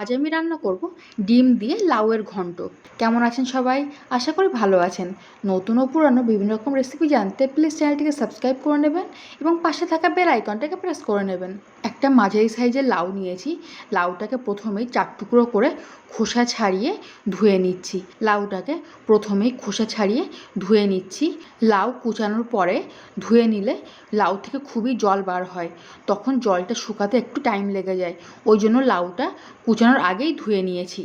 আজ আমি রান্না করব ডিম দিয়ে লাউয়ের ঘন্ট। কেমন আছেন সবাই? আশা করি ভালো আছেন। নতুন ও পুরানো বিভিন্ন রকম রেসিপি জানতে প্লিজ চ্যানেলটিকে সাবস্ক্রাইব করে নেবেন এবং পাশে থাকা বেল আইকনটাকে প্রেস করে নেবেন। একটা মাঝারি সাইজের লাউ নিয়েছি। লাউটাকে প্রথমেই চার টুকরো করে খোসা ছাড়িয়ে ধুয়ে নিচ্ছি। লাউটাকে প্রথমেই খোসা ছাড়িয়ে ধুয়ে নিচ্ছি। লাউ কুচানোর পরে ধুয়ে নিলে লাউ থেকে খুবই জল বার হয়। তখন জলটা শুকাতে একটু টাইম লেগে যায়। ওই জন্য লাউটা কুচানোর আগেই ধুয়ে নিয়েছি।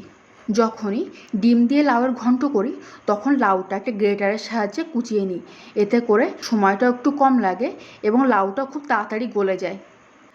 যখনই ডিম দিয়ে লাউয়ের ঘন্ট করি, তখন লাউটা একটা গ্রেটারের সাহায্যে কুচিয়ে নিই। এতে করে সময়টা একটু কম লাগে এবং লাউটা খুব তাড়াতাড়ি গলে যায়।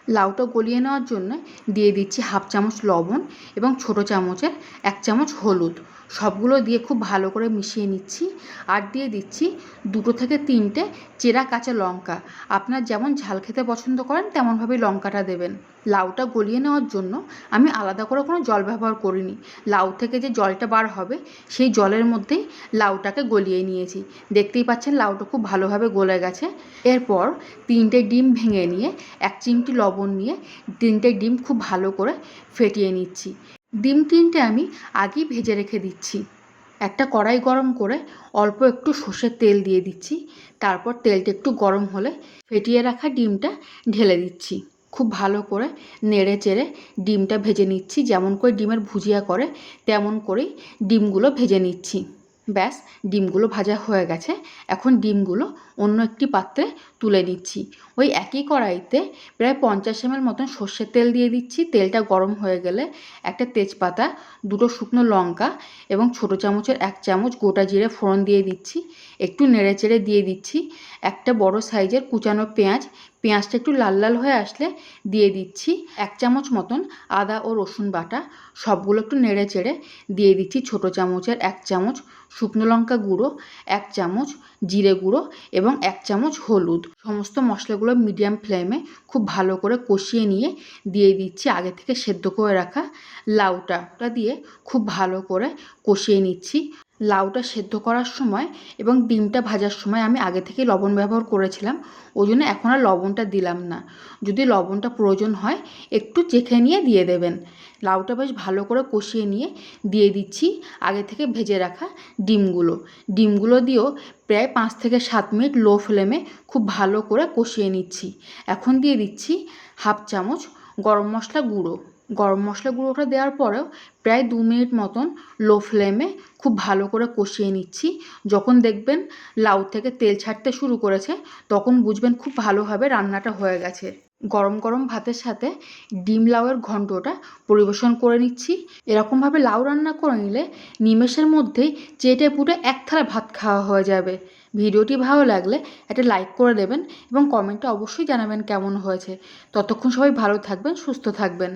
লাউটা গলিয়ে নেওয়ার জন্য দিয়ে দিচ্ছি হাফ চামচ লবণ এবং ছোটো চামচের এক চামচ হলুদ। সবগুলো দিয়ে খুব ভালো করে মিশিয়ে নিচ্ছি আর দিয়ে দিচ্ছি দুটো থেকে তিনটে চেরা কাঁচা লঙ্কা। আপনার যেমন ঝাল খেতে পছন্দ করেন, তেমনভাবেই লঙ্কাটা দেবেন। লাউটা গলিয়ে নেওয়ার জন্য আমি আলাদা করে কোনো জল ব্যবহার করিনি। লাউ থেকে যে জলটা বার হবে, সেই জলের মধ্যেই লাউটাকে গলিয়ে নিয়েছি। দেখতেই পাচ্ছেন লাউটা খুব ভালোভাবে গলে গেছে। এরপর তিনটে ডিম ভেঙে নিয়ে এক চিমটি লবণ নিয়ে তিনটে ডিম খুব ভালো করে ফেটিয়ে নিচ্ছি। ডিম তিনটে আমি আগেই ভেজে রেখে দিচ্ছি। একটা কড়াই গরম করে অল্প একটু সর্ষের তেল দিয়ে দিচ্ছি। তারপর তেলটা একটু গরম হলে ফেটিয়ে রাখা ডিমটা ঢেলে দিচ্ছি। খুব ভালো করে নেড়ে চেড়ে ডিমটা ভেজে নিচ্ছি। যেমন করে ডিমের ভুজিয়া করে, তেমন করেই ডিমগুলো ভেজে নিচ্ছি। ব্যাস, ডিমগুলো ভাজা হয়ে গেছে। এখন ডিমগুলো অন্য একটি পাত্রে তুলে নিচ্ছি। ওই একই কড়াইতে প্রায় পঞ্চাশ এমএল মতন সর্ষের তেল দিয়ে দিচ্ছি। তেলটা গরম হয়ে গেলে একটা তেজপাতা, দুটো শুকনো লঙ্কা এবং ছোটো চামচের এক চামচ গোটা জিরে ফোড়ন দিয়ে দিচ্ছি। একটু নেড়ে চেড়ে দিয়ে দিচ্ছি। একটা বড় সাইজের কুচানো পেঁয়াজ পেঁয়াজটা একটু লাল লাল হয়ে আসলে দিয়ে দিচ্ছি এক চামচ মতন আদা ও রসুন বাটা। সবগুলো একটু নেড়ে চেড়ে দিয়ে দিচ্ছি ছোটো চামচের এক চামচ শুকনো লঙ্কা গুঁড়ো, এক চামচ জিরে গুঁড়ো এবং এক চামচ হলুদ। সমস্ত মশলাগুলো মিডিয়াম ফ্লেমে খুব ভালো করে কষিয়ে নিয়ে দিয়ে দিচ্ছি আগে থেকে সেদ্ধ করে রাখা লাউটা। দিয়ে খুব ভালো করে কষিয়ে নিচ্ছি। লাউটা সেদ্ধ করার সময় এবং ডিমটা ভাজার সময় আমি আগে থেকে লবণ ব্যবহার করেছিলাম। ওই জন্য এখন আর লবণটা দিলাম না। যদি লবণটা প্রয়োজন হয়, একটু চেখে নিয়ে দিয়ে দেবেন। লাউটা বেশ ভালো করে কষিয়ে নিয়ে দিয়ে দিচ্ছি। আগে থেকে ভেজে রাখা ডিমগুলো। ডিমগুলো দিয়েও প্রায় পাঁচ থেকে সাত মিনিট লো ফ্লেমে খুব ভালো করে কষিয়ে নিচ্ছি। এখন দিয়ে দিচ্ছি হাফ চামচ গরম মশলা গুঁড়ো। গরম মশলা গুঁড়োটা দেওয়ার পরেও প্রায় দু মিনিট মতন লো ফ্লেমে খুব ভালো করে কষিয়ে নিচ্ছি। যখন দেখবেন লাউ থেকে তেল ছাড়তে শুরু করেছে, তখন বুঝবেন খুব ভালোভাবে রান্নাটা হয়ে গেছে। গরম গরম ভাতের সাথে ডিম লাউয়ের ঘন্টটা পরিবেশন করে নিচ্ছি। এরকমভাবে লাউ রান্না করে নিলে নিমেষের মধ্যেই চেটে পুটে এক থালা ভাত খাওয়া হয়ে যাবে। ভিডিওটি ভালো লাগলে একটা লাইক করে দেবেন এবং কমেন্টে অবশ্যই জানাবেন কেমন হয়েছে। ততক্ষণ সবাই ভালো থাকবেন, সুস্থ থাকবেন।